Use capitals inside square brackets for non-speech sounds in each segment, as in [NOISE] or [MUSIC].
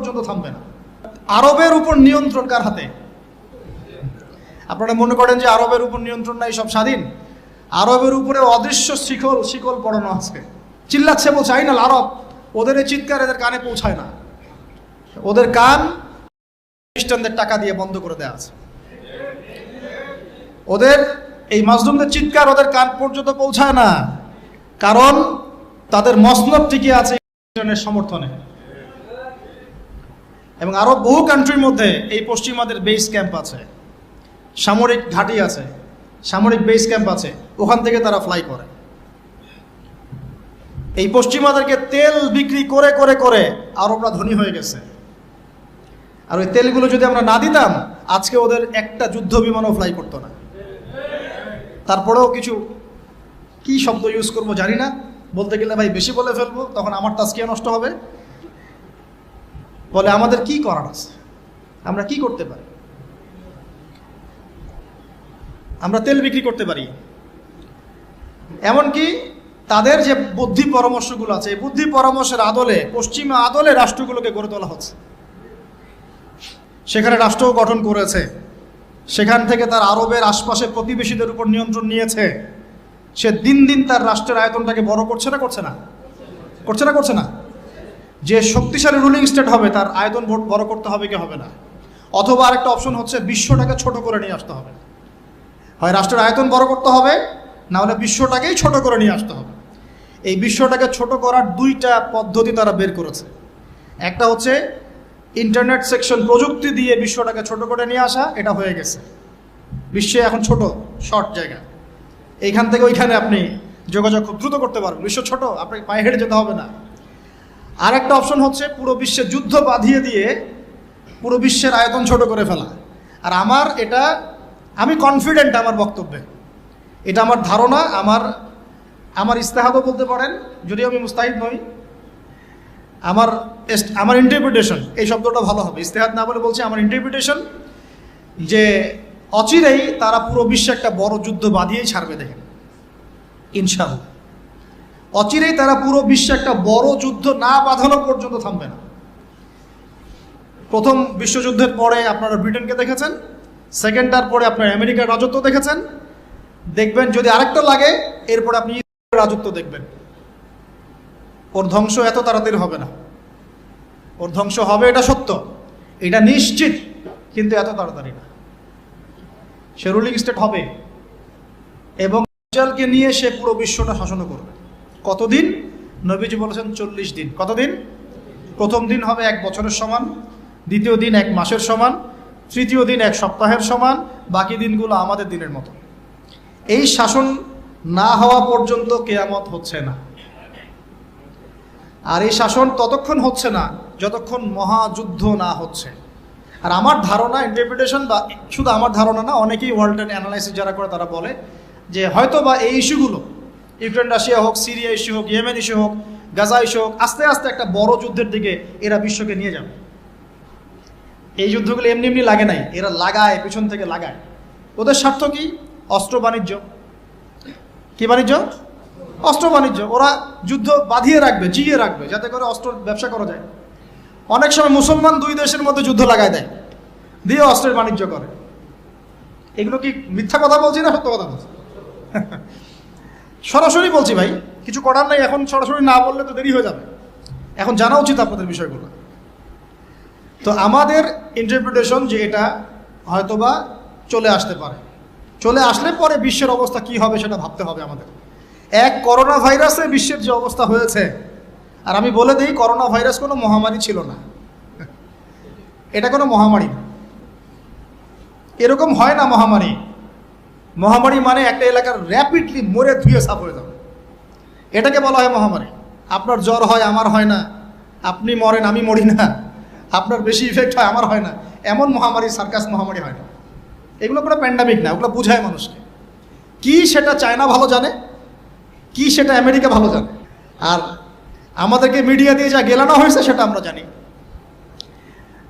পর্যন্ত থামবে না। আরবের উপর নিয়ন্ত্রণ কার হাতে? আপনারা মনে করেন যে আরবের উপর নিয়ন্ত্রণ নাই, সব স্বাধীন? আরবের উপরে অদৃশ্য শিকল শিকল পড়ানো আছে চিল্লাচ্ছে, বলছে আইনাল আরব, ওদের এই চিৎকার এদের কানে পৌঁছায় না। ওদের কান খ্রিস্টানদের টাকা দিয়ে বন্ধ করে দেওয়া আছে। ওদের এই মাজলুমদের চিৎকার ওদের কান পর্যন্ত পৌঁছায় না। কারণ তাদের মসনদ টিকে আছে সমর্থনে। এবং আরও বহু কান্ট্রির মধ্যে এই পশ্চিমাদের বেস ক্যাম্প আছে। সামরিক ঘাঁটি আছে, সামরিক বেস ক্যাম্প আছে, ওখান থেকে তারা ফ্লাই করে। এই পশ্চিমাদেরকে তেল বিক্রি করে করে করে আরবরা ধনী হয়ে গেছে। আর ওই তেলগুলো যদি আমরা না দিতাম, আজকে ওদের একটা যুদ্ধ বিমানও ফ্লাই করতো না। তারপরেও কিছু, কি শব্দ ইউজ করব জানি না। বলতে গেলে ভাই বেশি বলে ফেলব, তখন আমার তাস্কিয়া নষ্ট হবে। বলে, আমাদের কি করার আছে? আমরা কি করতে পারি? আমরা তেল বিক্রি করতে পারি। এমনকি তাদের যে বুদ্ধি পরামর্শগুলো আছে, এই বুদ্ধি পরামর্শের আদলে, পশ্চিমা আদলে রাষ্ট্রগুলোকে গড়ে তোলা হচ্ছে। সেখানে রাষ্ট্রও গঠন করেছে। সেখান থেকে তার আরবের আশপাশে প্রতিবেশীদের উপর নিয়ন্ত্রণ নিয়েছে। সে দিন দিন তার রাষ্ট্রের আয়তনটাকে বড় করছে না করছে না? করছে না করছে না? যে শক্তিশালী রুলিং স্টেট হবে, তার আয়তন ভোট বড় করতে হবে কি হবে না? অথবা আরেকটা অপশন হচ্ছে বিশ্বটাকে ছোট করে নিয়ে আসতে হবে। হয় রাষ্ট্রের আয়তন বড় করতে হবে, না হলে বিশ্বটাকেই ছোট করে নিয়ে আসতে হবে। এই বিশ্বটাকে ছোট করার দুইটা পদ্ধতি তারা বের করেছে। একটা হচ্ছে ইন্টারনেট সেকশন প্রযুক্তি দিয়ে বিশ্বটাকে ছোট করে নিয়ে আসা, এটা হয়ে গেছে। বিশ্বে এখন ছোট শর্ট জায়গা। এইখান থেকে ওইখানে আপনি যোগাযোগ খুব দ্রুত করতে পারবেন। বিশ্ব ছোট, আপনাকে পায়ে হেঁটে যেতে হবে না। আর একটা অপশন হচ্ছে পুরো বিশ্বে যুদ্ধ বাঁধিয়ে দিয়ে পুরো বিশ্বের আয়তন ছোট করে ফেলা। আর আমার এটা, আমি কনফিডেন্ট আমার বক্তব্যে। এটা আমার ধারণা, আমার আমার ইস্তেহাদও বলতে পারেন, যদিও আমি মুস্তাহিদ নই। আমার আমার ইন্টারপ্রিটেশন এই শব্দটা ভালো হবে। ইস্তেহাদ না বলে বলছি, আমার ইন্টারপ্রিটেশন যে অচিরেই তারা পুরো বিশ্বে একটা বড় যুদ্ধ বাঁধিয়েই ছাড়বে দেখেন। ইনশাআল্লাহ। অচিরেই তারা পুরো বিশ্বে একটা বড় যুদ্ধ না বাঁধানো পর্যন্ত থামবে না। প্রথম বিশ্বযুদ্ধের পরে আপনারা ব্রিটেনকে দেখেছেন, সেকেন্ডটার পরে আপনার আমেরিকার রাজত্ব দেখেছেন। দেখবেন যদি আরেকটা লাগে, এরপরে আপনি রাজত্ব দেখবেন। ওর ধ্বংস এত তাড়াতাড়ি হবে না। ওর ধ্বংস হবে, এটা সত্য। এটা নিশ্চিত, কিন্তু এত তাড়াতাড়ি না। সে রুলিং স্টেট হবে। এবং নিয়ে সে পুরো বিশ্বটা শাসন করবে। কতদিন? নবীজি বলেছেন চল্লিশ দিন। কতদিন? প্রথম দিন হবে এক বছরের সমান, দ্বিতীয় দিন এক মাসের সমান, তৃতীয় দিন এক সপ্তাহের সমান, বাকি দিনগুলো আমাদের দিনের মতো। এই শাসন না হওয়া পর্যন্ত কেয়ামত হচ্ছে না। আর এই শাসন ততক্ষণ হচ্ছে না যতক্ষণ মহাযুদ্ধ না হচ্ছে। আর আমার ধারণা ইন্টারপ্রিটেশন বা শুধু আমার ধারণা না, অনেকেই ওয়ার্ল্ড অ্যানালাইসিস যারা করে তারা বলে যে হয়তো বা এই ইস্যুগুলো ইউক্রেন, রাশিয়া হোক, সিরিয়া ইস্যু হোক, ইয়েমেন ইস্যু হোক, গাজা ইস্যু হোক, আস্তে আস্তে একটা বড় যুদ্ধের দিকে এরা বিশ্বকে নিয়ে যাবে। এই যুদ্ধগুলো এমনি এমনি লাগে নাই, এরা লাগায়, পিছন থেকে লাগায়। ওদের স্বার্থ কি? অস্ত্র বাণিজ্য। কি বাণিজ্য? অস্ত্র বাণিজ্য। ওরা যুদ্ধ বাঁধিয়ে রাখবে, জিয়ে রাখবে, যাতে করে অস্ত্র ব্যবসা করা যায়। অনেক সময় মুসলমান দুই দেশের মধ্যে যুদ্ধ লাগায় দেয়, দিয়ে অস্ত্রের বাণিজ্য করে। এগুলো কি মিথ্যা কথা বলছি না সত্য কথা বলছি? সরাসরি বলছি ভাই, কিছু করার নাই, এখন সরাসরি না বললে তো দেরি হয়ে যাবে। এখন জানা উচিত আপনাদের বিষয়গুলো। তো আমাদের ইন্টারপ্রিটেশন যে এটা হয়তোবা চলে আসতে পারে। চলে আসলে পরে বিশ্বের অবস্থা কি হবে সেটা ভাবতে হবে আমাদের। এক করোনা ভাইরাসে বিশ্বের যে অবস্থা হয়েছে, আর আমি বলে দিই করোনা ভাইরাস কোনো মহামারী ছিল না। এটা কোনো মহামারী এরকম হয় না মহামারী। মহামারী মানে একটা এলাকার র্যাপিডলি মরে ধুয়ে সাফ হয়ে যাবে এটাকে বলা হয় মহামারী। আপনার জ্বর হয়, আমার হয় না। আপনি মরেন, আমি মরি না। আপনার বেশি ইফেক্ট হয়, আমার হয় না। এমন মহামারী, সার্কাস মহামারী হয় না। এগুলো কোনো প্যান্ডামিক না, ওগুলো বুঝায় মানুষকে। কি সেটা চায়না ভালো জানে? কি সেটা আমেরিকা ভালো জানে? আর আমাদেরকে মিডিয়া দিয়ে যা গেলানো হয়েছে, সেটা আমরা জানি।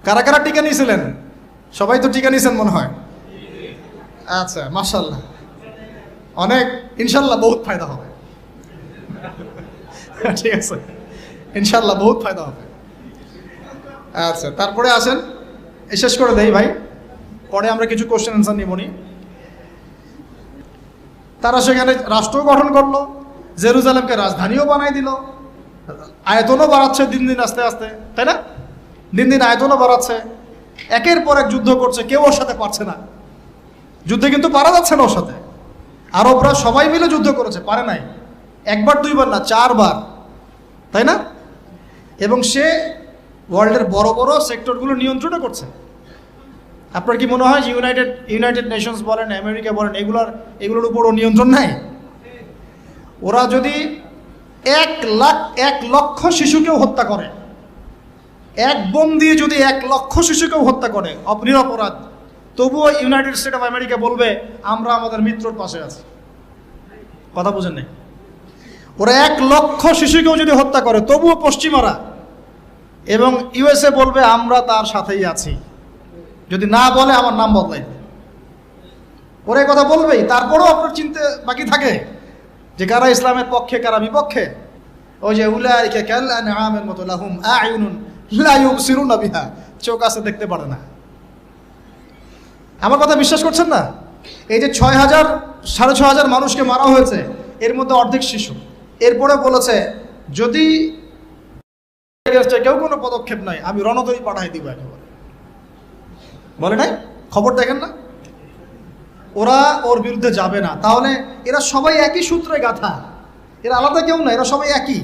কারা কারা টিকা নিয়েছিলেন? সবাই তো টিকা নিয়েছেন মনে হয়। আচ্ছা মার্শাল্লাহ অনেক ইনশাল্লাহ বহুত ফায়দা হবে। ঠিক আছে। ইনশাল্লাহ বহুত ফায়দা হবে। আচ্ছা তারপরে আসেন। শেষ করে দেই ভাই। পরে আমরা কিছু কোশ্চেন অ্যান্সার নিবনি তারা সেখানে রাষ্ট্র গঠন করল, জেরুজালেমকে রাজধানীও বানাই দিল, আয়তনও বাড়াচ্ছে দিন দিন আস্তে আস্তে, তাই না? দিন দিন আয়তনও বাড়াচ্ছে, একের পর এক যুদ্ধ করছে, কেউ ওর সাথে পারছে না। যুদ্ধে কিন্তু পারা যাচ্ছে না ওর সাথে। আরবরা সবাই মিলে যুদ্ধ করেছে, পারে নাই। একবার, দুইবার না, চারবার। তাই না? এবং সে ওয়ার্ল্ডের বড় বড় সেক্টরগুলো নিয়ন্ত্রণও করছে। আপনার কি মনে হয় যে ইউনাইটেড ইউনাইটেড নেশনস বলেন, আমেরিকা বলেন, এগুলোর এগুলোর উপরও নিয়ন্ত্রণ নাই? ওরা যদি এক লাখ, এক লক্ষ শিশুকেও হত্যা করে, এক বোম দিয়ে যদি এক লক্ষ শিশুকেও হত্যা করে, অপ- নিরপরাধ তবুও ইউনাইটেড স্টেট অফ আমেরিকা বলবে, আমরা আমাদের মিত্রর পাশে আছি। কথা বুঝেন নাই? ওরা এক লক্ষ শিশুকেও যদি হত্যা করে, তবুও পশ্চিমারা। এবং ইউএসএ বলবে, আমরা তার সাথেই আছি। যদি না বলে, আমার নাম বদলাই ওরা কথা বলবেই। তারপরেও আপনার চিনতে বাকি থাকে যে কারা ইসলামের পক্ষে, কারা বিপক্ষে? ওই যে আনআমের মতো লাহুম চোখ আছে দেখতে পারে না। আমার কথা বিশ্বাস করছেন না? এই যে ছয় হাজার, সাড়ে ছ হাজার মানুষকে মারা হয়েছে, এর মধ্যে অর্ধেক শিশু। এরপরে বলেছে, যদি কেউ কোনো পদক্ষেপ নাই, আমি রণতরী পাঠাই দিব একেবারে। বলে নাই? খবর দেখেন না? ওরা ওর বিরুদ্ধে যাবে না। তাহলে এরা সবাই একই সূত্রে গাথা। এরা আলাদা কেউ না, এরা সবাই একই।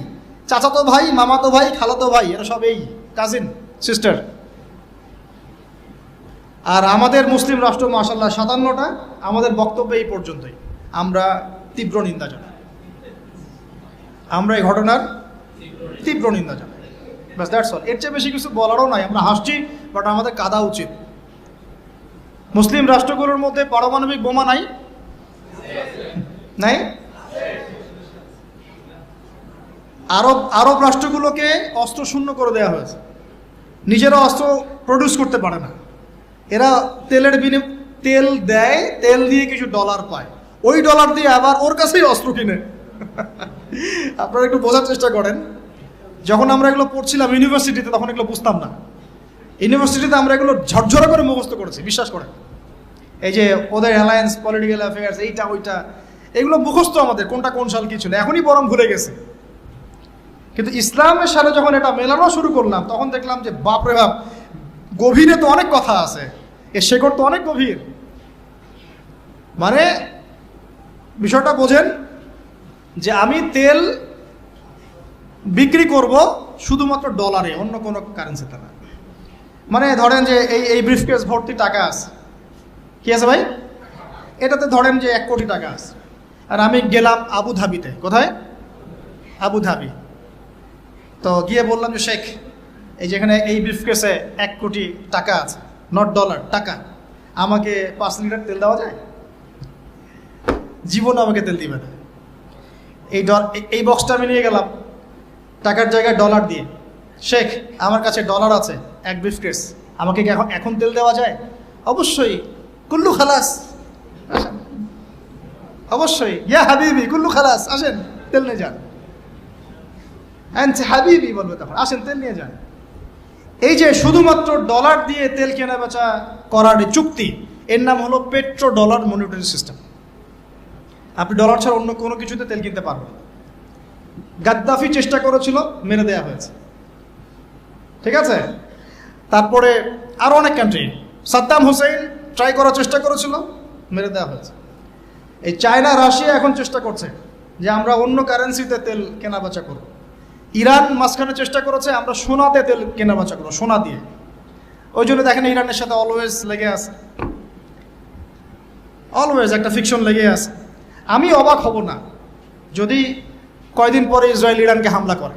চাচাতো ভাই, মামাতো ভাই, খালাতো ভাই, এরা সব এই কাজিন সিস্টার আর আমাদের মুসলিম রাষ্ট্র মাসাল্লাহ সাতান্নটা, আমাদের বক্তব্য এই পর্যন্তই। আমরা তীব্র নিন্দা জানাই। আমরা এই ঘটনার তীব্র নিন্দা জানাই। ব্যাস দ্যাটস অল এর চেয়ে বেশি কিছু বলারও নাই, আমরা হাসছি বাট আমাদের কাদা উচিত। মুসলিম রাষ্ট্রগুলোর মধ্যে পারমাণবিক বোমা নাই? নাই? আরব আরব রাষ্ট্রগুলোকে অস্ত্র শূন্য করে দেওয়া হয়েছে। নিজেরা অস্ত্র প্রডিউস করতে পারে না। এরা তেলের বিনি তেল দেয়, তেল দিয়ে কিছু ডলার পায়। ওই ডলার দিয়ে আবার ওর কাছেই অস্ত্র কিনে। [LAUGHS] আপনারা একটু বোঝার চেষ্টা করেন। যখন আমরা এগুলো পড়ছিলাম ইউনিভার্সিটিতে তখন এগুলো বুঝতাম না। ইউনিভার্সিটিতে আমরা এগুলো ঝরঝরা করে মুখস্থ করেছি, বিশ্বাস করেন। এই যে ওদের অ্যালায়েন্স পলিটিক্যাল অ্যাফেয়ার্স এইটা, ওইটা, এগুলো মুখস্থ আমাদের, কোনটা কোন সাল কি ছিল, এখনই বরং ভুলে গেছে। কিন্তু ইসলামের সাথে যখন এটা মেলানো শুরু করলাম, তখন দেখলাম যে, বাপরে বাপ গভীরে তো অনেক কথা আছে। এর শেকড় তো অনেক গভীর। মানে বিষয়টা বোঝেন যে আমি তেল বিক্রি করব শুধুমাত্র ডলারে অন্য কোনো কারেন্সিতে না। মানে ধরেন যে এই এই ব্রিফকেস ভর্তি টাকা আছে। কি আছে ভাই? এটাতে ধরেন যে এক কোটি টাকা আছে। আর আমি গেলাম আবু ধাবিতে কোথায়? আবু ধাবি তো গিয়ে বললাম যে, শেখ এই যেখানে এই ব্রিফকেসে এক কোটি টাকা আছে নট ডলার টাকা। আমাকে পাঁচ লিটার তেল দেওয়া যায়? জীবন আমাকে তেল দিবে না। এই এই বক্সটা আমি নিয়ে গেলাম, টাকার জায়গায় ডলার দিয়ে। শেখ, আমার কাছে ডলার আছে, এক ব্রিফকেস আমাকে কি এখন এখন তেল দেওয়া যায়? অবশ্যই। কুল্লু খালাস। অবশ্যই। ইয়া হাবিবি, কুল্লু খালাস, আসেন, তেল নিয়ে যান। আনছে হাবিবি বলবে তখন। আসেন, তেল নিয়ে যান। এই যে শুধুমাত্র ডলার দিয়ে তেল কেনা বেচা করার চুক্তি, এর নাম হলো পেট্রো ডলার মনিটরি সিস্টেম। আপনি ডলার ছাড়া অন্য কোনো কিছুতে তেল কিনতে পারবেন গাদ্দাফি চেষ্টা করেছিল, মেরে দেয়া হয়েছে। ঠিক আছে? তারপরে আরও অনেক কান্ট্রি সাদ্দাম হোসেন ট্রাই করার চেষ্টা করেছিল, মেরে দেওয়া হয়েছে। এই চায়না, রাশিয়া এখন চেষ্টা করছে যে আমরা অন্য কারেন্সিতে তেল কেনা বেচা করব। ইরান মাঝখানে চেষ্টা করেছে, আমরা সোনাতে তেল কেনা বেচা করব, সোনা দিয়ে। ওই জন্য দেখেন ইরানের সাথে অলওয়েজ লেগে আছে। অলওয়েজ একটা ফিকশন লেগে আছে। আমি অবাক হব না, যদি কয়দিন পরে ইসরায়েল ইরানকে হামলা করে।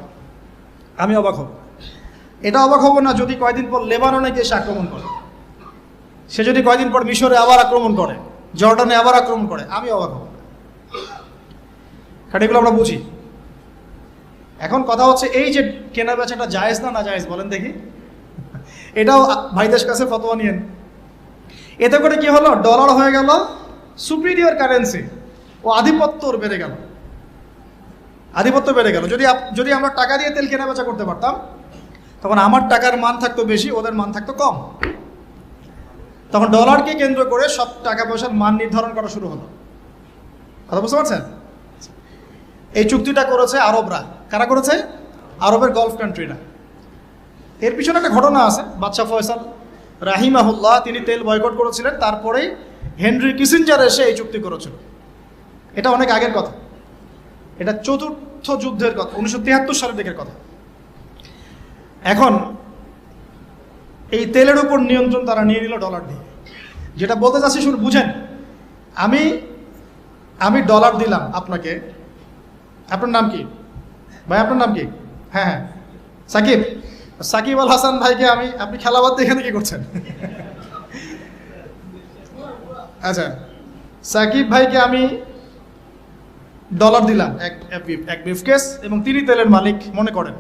আমি অবাক হব। এটা অবাক হব না যদি কয়দিন পর লেবাননে গিয়ে সে আক্রমণ করে। সে যদি কয়দিন পর মিশরে আবার আক্রমণ করে, জর্ডানে আবার আক্রমণ করে, আমি অবাক হব। কারণ এগুলো আমরা বুঝি। এখন কথা হচ্ছে এই যে কেনা বেচাটা জায়েজ না না জায়েজ, বলেন দেখি। এটাও ভাইদের কাছে ফতোয়া নিয়েন। এতে করে কি হলো? ডলার হয়ে গেল সুপিরিয়র কারেন্সি ও আধিপত্য বেড়ে গেল। আধিপত্য বেড়ে গেল। যদি যদি আমরা টাকা দিয়ে তেল কেনা বেচা করতে পারতাম, তখন আমার টাকার মান থাকতো বেশি, ওদের মান থাকতো কম। তখন ডলারকে কেন্দ্র করে সব টাকা পয়সার মান নির্ধারণ করা শুরু হলো। কথা বুঝতে পারছেন? এই চুক্তিটা করেছে আরবরা। কারা করেছে? আরবের গলফ কান্ট্রিরা এর পিছনে একটা ঘটনা আছে, বাদশাহ ফয়সাল রাহিমাহুল্লাহ, তিনি তেল বয়কট করেছিলেন, তারপরেই হেনরি কিসিঞ্জার এসে এই চুক্তি করেছিল। এটা অনেক আগের কথা। এটা চতুর্থ যুদ্ধের কথা, উনিশশো তিয়াত্তর সালের দিকের কথা। এখন, এই তেলের উপর নিয়ন্ত্রণ তারা নিয়ে নিল ডলার দিয়ে। যেটা বলতে চাচ্ছি শুনে, বুঝেন, আমি আমি ডলার দিলাম আপনাকে। আপনার নাম কি? ভাই, আপনার নাম কি? হ্যাঁ হ্যাঁ। সাকিব সাকিব আল হাসান ভাইকে আমি, আপনি খেলাবাদ দিয়ে এখানে কি করছেন? আচ্ছা সাকিব ভাইকে আমি ডলার দিলাম, এক, এক- ব্রিফকেস এবং তিনি তেলের মালিক মনে করেন।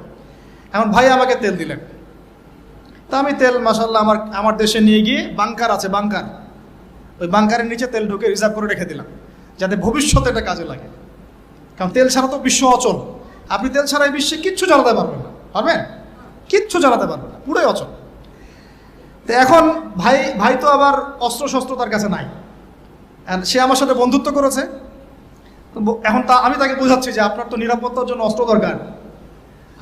এখন ভাই আমাকে তেল দিলেন। তা আমি তেল মাসাল্লাহ আমার আমার দেশে নিয়ে গিয়ে বাংকার আছে বাংকার ওই বাংকারের নিচে তেল ঢুকে রিজার্ভ করে রেখে দিলাম, যাতে ভবিষ্যতে এটা কাজে লাগে। কারণ তেল ছাড়া তো বিশ্ব অচল। আপনি তেল ছাড়া এই বিশ্বে কিচ্ছু চালাতে পারবেন না। পারবেন? কিচ্ছু চালাতে পারবেন না। পুরোই অচল। তো এখন ভাই ভাই তো আবার অস্ত্র শস্ত্র তার কাছে নাই। সে আমার সাথে বন্ধুত্ব করেছে। এখন তা আমি তাকে বোঝাচ্ছি যে আপনার তো নিরাপত্তার জন্য অস্ত্র দরকার।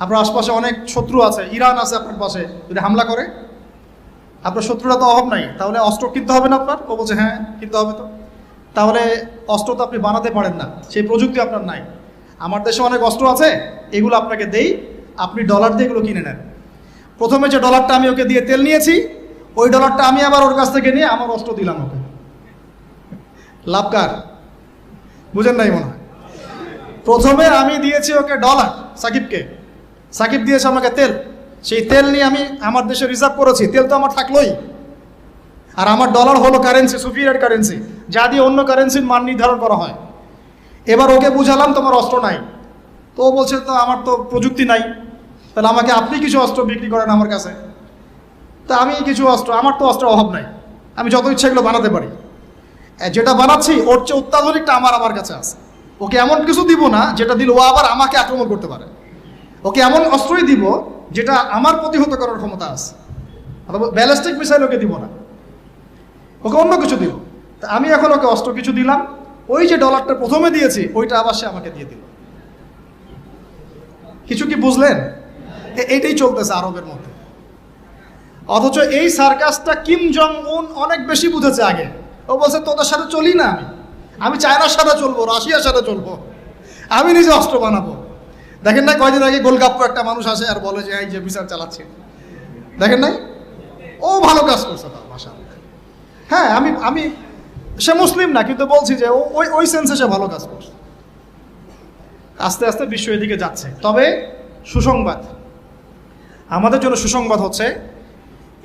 আপনার আশপাশে অনেক শত্রু আছে, ইরান আছে আপনার পাশে, যদি হামলা করে। আপনার শত্রুরা তো অভাব নাই। তাহলে অস্ত্র কিনতে হবে না আপনার? ও বলছে হ্যাঁ কিনতে হবে তো। তাহলে অস্ত্র তো আপনি বানাতে পারেন না। সেই প্রযুক্তি আপনার নাই। আমার দেশে অনেক অস্ত্র আছে, এগুলো আপনাকে দেই। আপনি ডলার দিয়ে এগুলো কিনে নেন। প্রথমে যে ডলারটা আমি ওকে দিয়ে তেল নিয়েছি, ওই ডলারটা আমি আবার ওর কাছ থেকে নিয়ে আমার অস্ত্র দিলাম ওকে। লাভকার বুঝেন নাই মনে হয়। প্রথমে আমি দিয়েছি ওকে ডলার, সাকিবকে। সাকিব দিয়েছে আমাকে তেল। সেই তেল নিয়ে আমি আমার দেশে রিজার্ভ করেছি। তেল তো আমার থাকলোই। আর আমার ডলার হলো কারেন্সি সুপিরিয়ার কারেন্সি যা দিয়ে অন্য কারেন্সির মান নির্ধারণ করা হয়। এবার ওকে বুঝালাম তোমার অস্ত্র নাই। তো ও বলছে, তো আমার তো প্রযুক্তি নাই। তাহলে আমাকে আপনি কিছু অস্ত্র বিক্রি করেন আমার কাছে? তা আমি কিছু অস্ত্র, আমার তো অস্ত্রের অভাব নাই। আমি যত ইচ্ছা এগুলো বানাতে পারি। যেটা বানাচ্ছি, ওর চেয়ে অত্যাধুনিকটা আমার আমার কাছে আছে। ওকে এমন কিছু দিব না, যেটা দিল ও আবার আমাকে আক্রমণ করতে পারে। ওকে এমন অস্ত্রই দিব, যেটা আমার প্রতিহত করার ক্ষমতা আছে। ব্যালিস্টিক মিসাইল ওকে দিব না। ওকে অন্য কিছু দিব। আমি এখন ওকে অস্ত্র কিছু দিলাম। ওই যে ডলারটা প্রথমে দিয়েছি, ওইটা আবার সে আমাকে দিয়ে দিল। কিছু কি বুঝলেন? এইটাই চলতেছে আরবের মধ্যে। অথচ এই সার্কাসটা কিম জং উন অনেক বেশি বুঝেছে আগে। ও বলছে, তোদের সাথে চলি না আমি। আমি চায়নার সাথে চলবো, রাশিয়ার সাথে চলবো। আমি নিজে অস্ত্র বানাবো। দেখেন না কয়দিন আগে গোলগাপ্প একটা মানুষ আসে আর বলে যে, এই যে বিচার চালাচ্ছে। দেখেন নাই? ও ভালো কাজ করছে তার ভাষা হ্যাঁ আমি আমি সে মুসলিম না, কিন্তু বলছি যে ওই ওই সেন্সে সে ভালো কাজ করছে। আস্তে আস্তে বিশ্ব এদিকে যাচ্ছে। তবে সুসংবাদ। আমাদের জন্য সুসংবাদ হচ্ছে,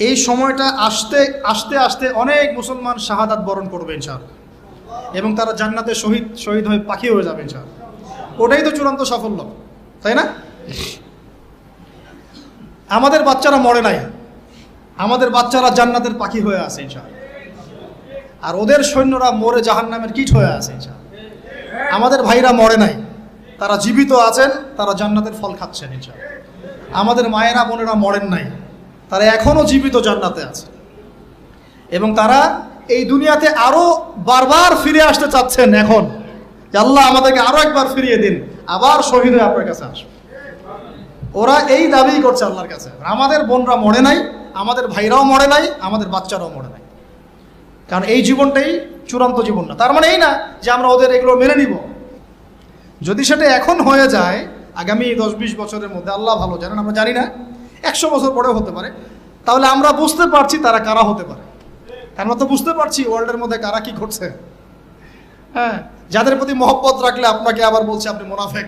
এই সময়টা আসতে আসতে আসতে অনেক মুসলমান শাহাদাত বরণ করবে ইনশাআল্লাহ। এবং তারা জান্নাতে শহীদ শহীদ হয়ে পাখি হয়ে যাবে ইনশাআল্লাহ। ওটাই তো চূড়ান্ত সাফল্য, তাই না? আমাদের বাচ্চারা মরে নাই। আমাদের বাচ্চারা জান্নাতের পাখি হয়ে আছে ইনশাআল্লাহ। আর ওদের সৈন্যরা মরে জাহান্নামের কীট হয়ে আছে আমাদের ভাইরা মরে নাই। তারা জীবিত আছেন, তারা জান্নাতের ফল খাচ্ছেন, ইনশাআল্লাহ। আমাদের মায়েরা, বোনেরা মরেন নাই। তারা এখনও জীবিত জান্নাতে আছে। এবং তারা এই দুনিয়াতে আরও বারবার ফিরে আসতে চাচ্ছেন এখন। আল্লাহ আমাদেরকে আরও একবার ফিরিয়ে দিন। আবার শহীদ হয়ে আপনার কাছে আসবে। ওরা এই দাবিই করছে আল্লাহর কাছে। আমাদের বোনরা মরে নাই, আমাদের ভাইরাও মরে নাই, আমাদের বাচ্চারাও মরে নাই। কারণ এই জীবনটাই চূড়ান্ত জীবন না। তার মানে এই না যে আমরা ওদের এগুলো মেনে নিব। যদি সেটা এখন হয়ে যায়, আগামী দশ বিশ বছরের মধ্যে, আল্লাহ ভালো জানেন, আমরা জানি না, একশো বছর পরেও হতে পারে। তাহলে আমরা বুঝতে পারছি তারা কারা হতে পারে। আমরা তো বুঝতে পারছি ওয়ার্ল্ডের মধ্যে কারা কি ঘটছে। হ্যাঁ যাদের প্রতি মহব্বত রাখলে আপনাকে আবার বলছে, আপনি মোনাফেক।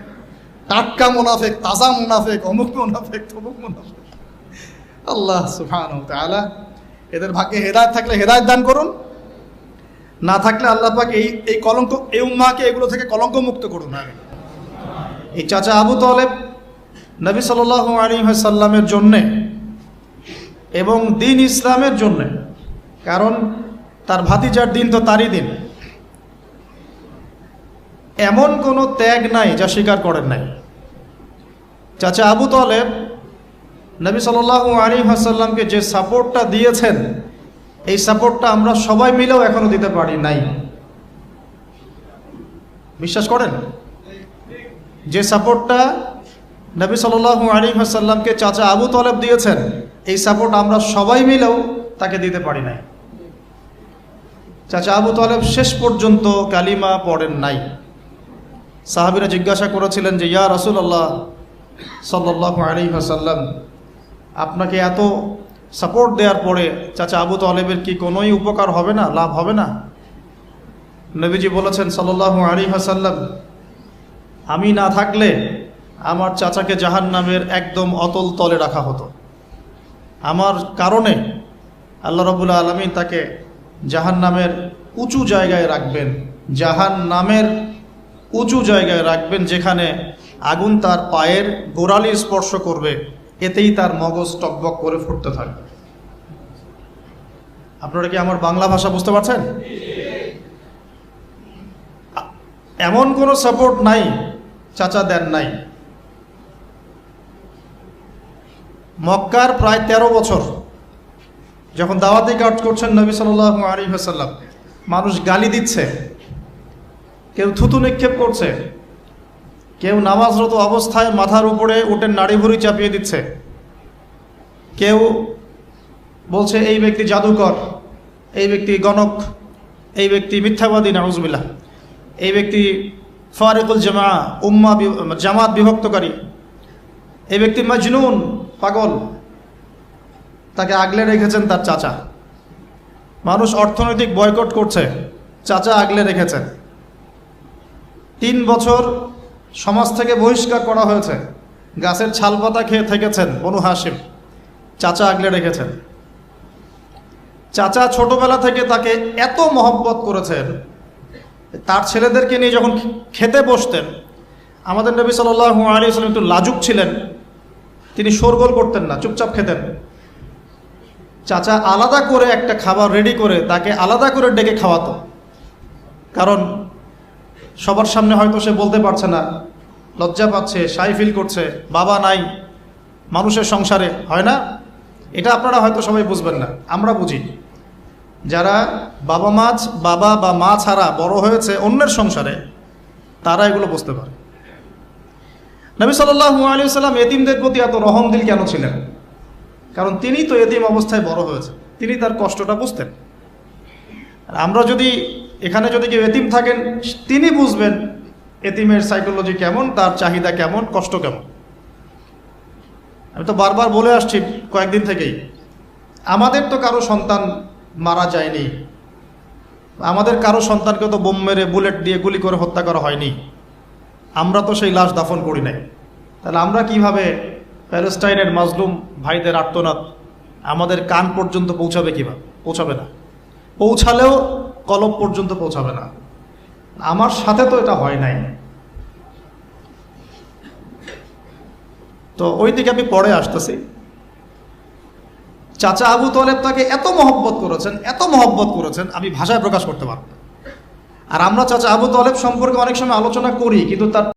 টাটকা মোনাফেক, তাজা মোনাফেক, অমুক মোনাফেক, তমুক মোনাফেক। আল্লাহ সুফান এদের ভাগ্যে হেদায়ত থাকলে হেদায়ত দান করুন। না থাকলে আল্লাহ পাক এই এই কলঙ্ক, এই উম্মাকে এগুলো থেকে কলঙ্ক মুক্ত করুন। এই চাচা আবু তলেব নবী সাল্লাহ আলী সাল্লামের জন্যে এবং দিন ইসলামের জন্যে, কারণ তার ভাতিজার দিন তো তারই দিন, এমন কোনো ত্যাগ নাই যা স্বীকার করেন নাই। চাচা আবু তলেব নবী সাল্লাল্লাহু আলী হাসাল্লামকে যে সাপোর্টটা দিয়েছেন এই সাপোর্টটা আমরা সবাই মিলেও এখনও দিতে পারি নাই। বিশ্বাস করেন? যে সাপোর্টটা নবী সাল্লাল্লাহু আলী হাসাল্লামকে চাচা আবু তলেব দিয়েছেন, এই সাপোর্ট আমরা সবাই মিলেও তাকে দিতে পারি নাই। চাচা আবু তলেব শেষ পর্যন্ত কালিমা পড়েন নাই। সাহাবিরা জিজ্ঞাসা করেছিলেন যে, ইয়া রসুল আল্লাহ সাল্লাহ আলী হাসাল্লাম আপনাকে এত সাপোর্ট দেওয়ার পরে, চাচা আবু তলেবের কি কোনোই উপকার হবে না? লাভ হবে না? নবীজি বলেছেন সাল্লাহ আলী হাসাল্লাম আমি না থাকলে আমার চাচাকে জাহান নামের একদম অতল তলে রাখা হতো। আমার কারণে আল্লাহ রবুল্লা আলমী তাকে জাহান নামের উঁচু জায়গায় রাখবেন জাহান নামের উঁচু জায়গায় রাখবেন, যেখানে আগুন তার পায়ের গোড়ালি স্পর্শ করবে। এতেই তার মগজ টকবক করে ফুটতে থাকে। আপনারা কি আমার বাংলা ভাষা বুঝতে পারছেন? এমন কোনো সাপোর্ট নাই, চাচা দেন নাই। মক্কার প্রায় ১৩ বছর যখন দাওয়াতি কাজ করছেন নবী সাল্লাহ আলী হাসাল্লাম মানুষ গালি দিচ্ছে, কেউ থুতু নিক্ষেপ করছে কেউ নামাজরত অবস্থায় মাথার উপরে উঠে নাড়ি ভুড়ি চাপিয়ে দিচ্ছে। কেউ বলছে, এই ব্যক্তি জাদুকর, এই ব্যক্তি গণক, এই ব্যক্তি মিথ্যাবাদী, নাউজবিল্লাহ। এই ব্যক্তি ফারেকুল জামা, উম্মা জামাত বিভক্তকারী। এই ব্যক্তি মজনুন, পাগল। তাকে আগলে রেখেছেন তার চাচা। মানুষ অর্থনৈতিক বয়কট করছে, চাচা আগলে রেখেছেন। তিন বছর সমাজ থেকে বহিষ্কার করা হয়েছে। গাছের ছালপাতা খেয়ে থেকেছেন বনু হাসিম চাচা আগলে রেখেছেন। চাচা ছোটবেলা থেকে তাকে এত মহব্বত করেছেন, তার ছেলেদেরকে নিয়ে যখন খেতে বসতেন, আমাদের নবী সাল্লাহ আলী সাল্লাম একটু লাজুক ছিলেন। তিনি শোরগোল করতেন না, চুপচাপ খেতেন। চাচা আলাদা করে একটা খাবার রেডি করে তাকে আলাদা করে ডেকে খাওয়াতো। কারণ সবার সামনে হয়তো সে বলতে পারছে না লজ্জা পাচ্ছে, সাই ফিল করছে, বাবা নাই, মানুষের সংসারে, হয় না? এটা আপনারা হয়তো সবাই বুঝবেন না, আমরা বুঝি। যারা বাবা মাছ বাবা বা মা ছাড়া বড় হয়েছে অন্যের সংসারে, তারা এগুলো বুঝতে পারে। নবী সাল্লাল্লাহু আলী সাল্লাম এতিমদের প্রতি এত রহম দিল কেন ছিলেন? কারণ তিনি তো এতিম অবস্থায় বড় হয়েছে, তিনি তার কষ্টটা বুঝতেন। আমরা যদি এখানে যদি কেউ এতিম থাকেন, তিনি বুঝবেন এতিমের সাইকোলজি কেমন? তার চাহিদা কেমন? কষ্ট কেমন? আমি তো বারবার বলে আসছি কয়েকদিন থেকেই, আমাদের তো কারও সন্তান মারা যায়নি। আমাদের কারও সন্তানকে তো বোম মেরে বুলেট দিয়ে গুলি করে হত্যা করা হয়নি। আমরা তো সেই লাশ দাফন করি নাই। তাহলে আমরা কীভাবে প্যালেস্টাইনের মাজলুম ভাইদের আর্তনাদ আমাদের কান পর্যন্ত পৌঁছাবে কীভাবে? পৌঁছাবে না। পৌঁছালেও কলব পর্যন্ত পৌঁছাবে না। আমার সাথে তো এটা হয় নাই। তো ওই দিকে আমি পরে আসতেছি। চাচা আবু তোলেব তাকে এত মহব্বত করেছেন, এত মহব্বত করেছেন, আমি ভাষায় প্রকাশ করতে পারব আর আমরা চাচা আবু তোলেব সম্পর্কে অনেক সময় আলোচনা করি, কিন্তু তার